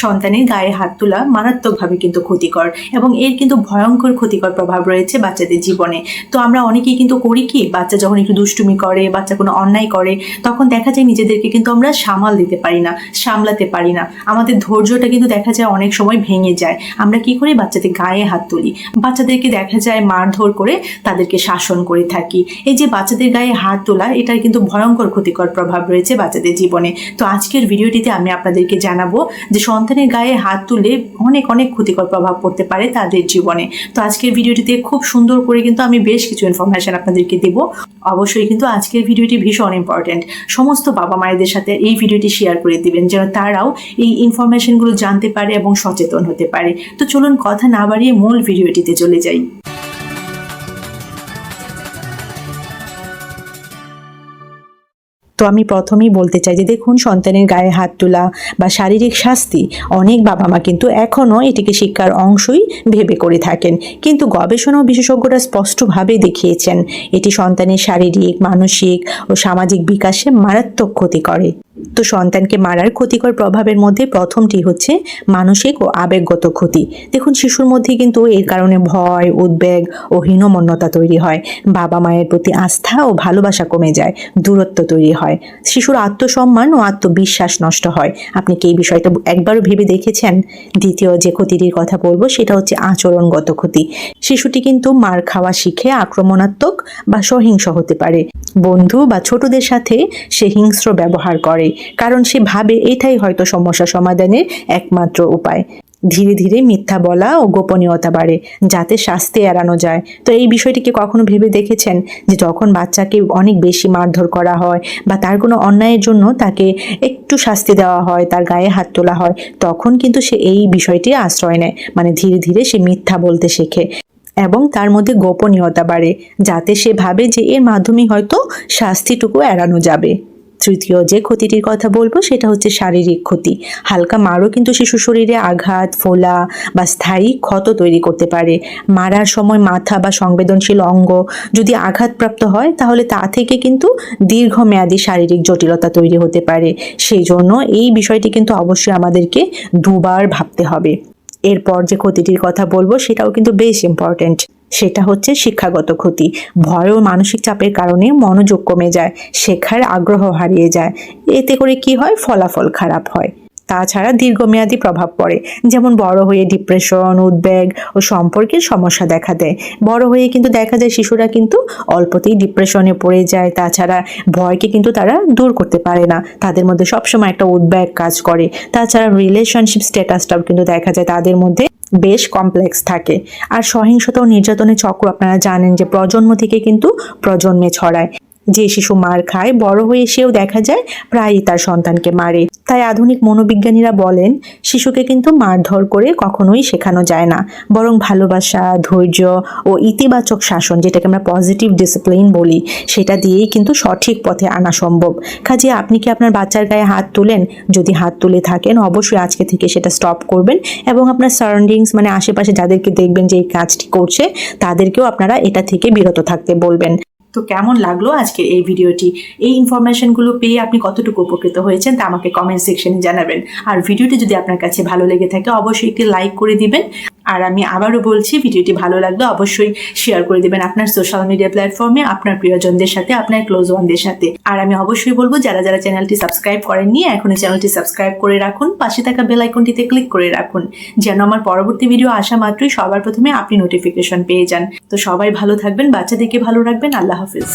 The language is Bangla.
সন্তানের গায়ে হাত তোলা মারাত্মকভাবে কিন্তু ক্ষতিকর এবং এর কিন্তু ভয়ঙ্কর ক্ষতিকর প্রভাব রয়েছে বাচ্চাদের জীবনে। তো আমরা অনেকেই কিন্তু করি কি, বাচ্চা যখন একটু দুষ্টুমি করে, বাচ্চা কোনো অন্যায় করে, তখন দেখা যায় নিজেদেরকে কিন্তু আমরা সামাল দিতে পারি না, সামলাতে পারি না। আমাদের ধৈর্যটা কিন্তু দেখা যায় অনেক সময় ভেঙে যায়। আমরা কি করি? বাচ্চাদের গায়ে হাত তুলি। বাচ্চাদেরকে দেখা যায় মারধর করে তাদেরকে শাসন করে থাকি। এই যে বাচ্চাদের গায়ে হাত তোলা, এটার কিন্তু ভয়ঙ্কর ক্ষতিকর প্রভাব রয়েছে বাচ্চাদের জীবনে। তো আজকের ভিডিওটিতে আমি আপনাদেরকে জানাব যে সন্তানের গায়ে হাত তুলে অনেক অনেক ক্ষতিকর প্রভাব পড়তে পারে তাদের জীবনে। তো আজকের ভিডিওটিতে খুব সুন্দর করে কিন্তু আমি বেশ কিছু ইনফরমেশন আপনাদেরকে দেবো। অবশ্যই কিন্তু আজকের ভিডিওটি ভীষণ ইম্পর্টেন্ট সমস্ত বাবা মায়েদের সাথে এই ভিডিওটি শেয়ার করে দিবেন, যেন তারাও এই ইনফরমেশনগুলো জানতে পারে এবং সচেতন হতে পারে। তো চলুন কথা না বাড়িয়ে মূল ভিডিওটিতে চলে যাই। তো আমি প্রথমেই বলতে চাই যে দেখুন, সন্তানের গায়ে হাত তোলা বা শারীরিক শাস্তি অনেক বাবা মা কিন্তু এখনও এটিকে শিক্ষার অংশই ভেবে করে থাকেন। কিন্তু গবেষণা বিশেষজ্ঞরা স্পষ্টভাবে দেখিয়েছেন, এটি সন্তানের শারীরিক, মানসিক ও সামাজিক বিকাশে মারাত্মক ক্ষতি করে। তো সন্তানকে মারার ক্ষতিকর প্রভাবের মধ্যে প্রথমটি হচ্ছে মানসিক ও আবেগগত ক্ষতি। দেখুন, শিশুর মধ্যে কিন্তু এর কারণে ভয়, উদ্বেগ ও হীনমন্যতা তৈরি হয়। বাবা মায়ের প্রতি আস্থা ও ভালোবাসা কমে যায়, দূরত্ব তৈরি হয়। শিশুর আত্মসম্মান ও আত্মবিশ্বাস নষ্ট হয়। আপনি কি এই বিষয়টা একবারও ভেবে দেখেছেন? দ্বিতীয় যে ক্ষতিটির কথা বলব, সেটা হচ্ছে আচরণগত ক্ষতি। শিশুটি কিন্তু মার খাওয়া শিখে আক্রমণাত্মক বা সহিংস হতে পারে। বন্ধু বা ছোটদের সাথে সে হিংস্র ব্যবহার করে। কারণ সে ভাবে এটাই হয়তো সমস্যা সমাধানের একমাত্র উপায়। ধীরে ধীরে মিথ্যা বলা ও গোপনীয়তা বাড়ে, যাতে শাস্তি এড়ানো যায়। তো এই বিষয়টিকে কখনো ভেবে দেখেছেন? যে যখন বাচ্চাকে অনেক বেশি মারধর করা হয় বা তার কোনো অন্যায়ের জন্য তাকে একটু শাস্তি দেওয়া হয়, তার গায়ে হাত তোলা হয়, তখন কিন্তু সে এই বিষয়টি আশ্রয় নেয়। মানে ধীরে ধীরে সে মিথ্যা বলতে শেখে এবং তার মধ্যে গোপনীয়তা বাড়ে, যাতে সে ভাবে যে এর মাধ্যমে হয়তো শাস্তিটুকু এড়ানো যাবে। তৃতীয় যে ক্ষতিটির কথা বলব, সেটা হচ্ছে শারীরিক ক্ষতি। হালকা মারও কিন্তু শিশু শরীরে আঘাত, ফোলা বা স্থায়ী ক্ষত তৈরি করতে পারে। মারার সময় মাথা বা সংবেদনশীল অঙ্গ যদি আঘাতপ্রাপ্ত হয়, তাহলে তা থেকে কিন্তু দীর্ঘমেয়াদী শারীরিক জটিলতা তৈরি হতে পারে। সেই জন্য এই বিষয়টি কিন্তু অবশ্যই আমাদেরকে দুবার ভাবতে হবে। এরপর যে ক্ষতিটির কথা বলব, সেটাও কিন্তু বেশ ইম্পর্ট্যান্ট সেটা হচ্ছে শিক্ষাগত ক্ষতি। ভয় ও মানসিক চাপের কারণে মনোযোগ কমে যায়, শেখার আগ্রহ হারিয়ে যায়। এতে করে কি হয়? ফলাফল খারাপ হয়। তাছাড়া দীর্ঘমেয়াদী প্রভাব পড়ে। যেমন বড় হয়ে ডিপ্রেশন উদ্বেগ ও সম্পর্কের সমস্যা দেখা দেয়। বড় হয়ে কিন্তু দেখা যায় শিশুরা কিন্তু অল্পতেই ডিপ্রেশনে পড়ে যায়। তাছাড়া ভয়কে কিন্তু তারা দূর করতে পারে না। তাদের মধ্যে সবসময় একটা উদ্বেগ কাজ করে। তাছাড়া রিলেশনশিপ স্ট্যাটাসটাও কিন্তু দেখা যায় তাদের মধ্যে। বেশ কমপ্লেক্স থাকে। আর সহিংসতা ও নির্যাতনের চক্র আপনারা জানেন যে প্রজন্ম থেকে কিন্তু প্রজন্মে ছড়ায়। যে শিশু মার খায়, বড় হয়ে এসেও দেখা যায় প্রায়ই তার সন্তানকে মারে। তাই আধুনিক মনোবিজ্ঞানীরা বলেন, শিশুকে কিন্তু মারধর করে কখনোই শেখানো যায় না। বরং ভালোবাসা, ধৈর্য ও ইতিবাচক শাসন, যেটাকে আমরা পজিটিভ ডিসিপ্লিন বলি, সেটা দিয়েই কিন্তু সঠিক পথে আনা সম্ভব। কাজে আপনি কি আপনার বাচ্চার গায়ে হাত তুলেন? যদি হাত তুলে থাকেন, অবশ্যই আজকে থেকে সেটা স্টপ করবেন এবং আপনার সারাউন্ডিংস মানে আশেপাশে যাদেরকে দেখবেন যে এই কাজটি করছে, তাদেরকেও আপনারা এটা থেকে বিরত থাকতে বলবেন। তো কেমন লাগল আজকের এই ভিডিওটি? এই ইনফরমেশনগুলো পেয়ে আপনি কতটুকু উপকৃত হয়েছেন তা আমাকে কমেন্ট সেকশনে জানাবেন। আর ভিডিওটি যদি আপনার কাছে ভালো লেগে থাকে, অবশ্যই একটি লাইক করে দিবেন। আর আমি আবারও বলছি, ভিডিওটি ভালো লাগলে অবশ্যই শেয়ার করে দেবেন আপনার সোশ্যাল মিডিয়া প্ল্যাটফর্মে আপনার প্রিয়জনদের সাথে, আপনার ক্লোজ ওয়ানদের সাথে। আর আমি অবশ্যই বলব, যারা যারা চ্যানেলটি সাবস্ক্রাইব করেননি, এখনই চ্যানেলটি সাবস্ক্রাইব করে রাখুন। পাশে থাকা বেল আইকনটিতে ক্লিক করে রাখুন, যেন আমার পরবর্তী ভিডিও আসা মাত্রই সবার প্রথমে আপনি নোটিফিকেশন পেয়ে যান। তো সবাই ভালো থাকবেন, বাচ্চাদেরকে ভালো রাখবেন, আল্লাহ হাফিজ।